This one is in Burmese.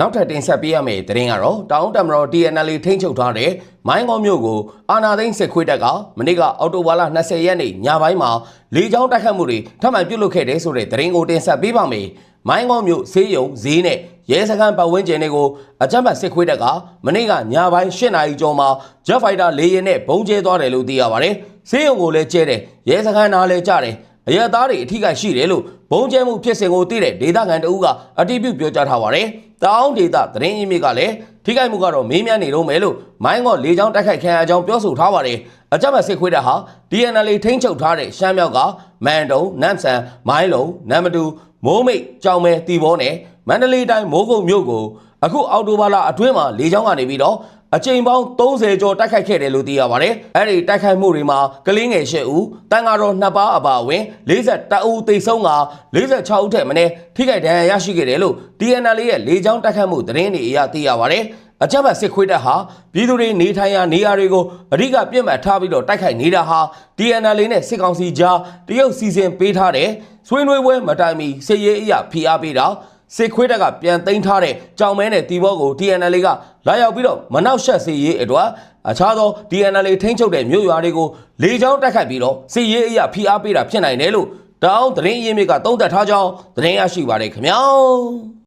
နောက်ထပ်တင်ဆက်ပေးရမယ့်သတင်းကတော့တောင်တမတော် TNL ထိန်းချုပ်ထားတဲ့မိုင်းကောမြို့ကိုအာနာသိန်းစစ်ခွေးတပ်ကမနေ့ကအောက်တိုဘာလ20ရက်နေ့ညပိုင်းမှာလေကြောင်းတိုက်ခတ်မှုတွေထပ်မံပြုလုပ်ခဲ့တဲ့ဆိုတဲ့သတင်းကိုတင်ဆက်ပေးပါမယ်။မိုင်းကောမြို့ဈေးရုံဈေးနဲ့ရဲစခန်းပတ်ဝန်းကျင်တွေကိုအကြမ်းဖက်စစ်ခွေးတပ်ကမနေ့ကညပိုင်း8နာရီကျော်မှာ Jet Fighter လေယာဉ်နဲ့ပုံကျဲသွားတယ်လို့သိရပါတယ်။ဈေးရုံကိုလည်းကျဲတယ်ရဲစခန်းသားလည်းကျတယ် အရသားတွေအထိကရှိတယ်လို့ဘုံကျဲမှုဖြစ်စဉ်ကိုသိတဲ့ဒေသခံတအူးကအတိပြုပြောကြားထားပါတယ်။တောင်ဒေသသတင်းအင်းမြစ်ကလည်းထိခိုက်မှုကတော့မေးမြန်းနေတော့မယ်လို့မိုင်းကောလေးချောင်းတိုက်ခိုက်ခံရကြောင်းပြောဆိုထားပါတယ်။အကြမ်းဖက်စစ်ခွေးတပ်ဟာ DNL ထိန်းချုပ်ထားတဲ့ရှမ်းမြောက်ကမန်တုံနမ်ဆန်မိုင်းလုံနမ်မတူမိုးမိတ်ကြောင်မဲတီဘောနဲ့မန္တလေးတိုင်းမိုးကုတ်မြို့ကိုအခုအောက်တိုဘာလအတွင်းမှာလေချောင်းကနေပြီးတော့ အချိန်ပေါင်း30ကျော်တိုက်ခိုက်ခဲ့တယ်လို့သိရပါတယ်။အဲ့ဒီတိုက်ခိုက်မှုတွေမှာကလေးငယ်၈ဦး၊တန်ဃာတော်2ပါးအပါအဝင်42ဦးသေဆုံးက46ဦးထက်မနည်းထိခိုက်ဒဏ်ရာရရှိခဲ့တယ်လို့ DNL ရဲ့လေကြောင်းတိုက်ခိုက်မှုသတင်းတွေအရသိရပါတယ်။အကြမ်းဖက်စစ်ခွေးတပ်ဟာပြည်သူတွေနေထိုင်ရာနေရာတွေကိုအဓိကပြစ်မှတ်ထားပြီးတော့တိုက်ခိုက်နေတာဟာ DNL နဲ့စစ်ကောင်စီကြားတရုတ်စီစဉ်ပေးထားတဲ့ဆွေးနွေးပွဲမတိုင်မီစစ်ရေးအရာဖိအားပေးတာ စစ်ခွေးတပ်ကပြန်သိမ်းထားတဲ့ကြောင်မဲနဲ့တီဘောကို TNL ကလာရောက်ပြီးတော့မနောက်ဆက်စီရေးအတွက်အခြားသော TNL ထိန်းချုပ်တဲ့မြို့ရွာတွေကိုလေကြောင်းတိုက်ခိုက်ပြီးတော့စစ်ရေးအရာဖိအားပေးတာဖြစ်နိုင်တယ်လို့တောင်းသတင်းရင်းမြစ်ကသုံးသပ်ထားကြောင်းသတင်းရရှိပါတယ်ခင်ဗျာ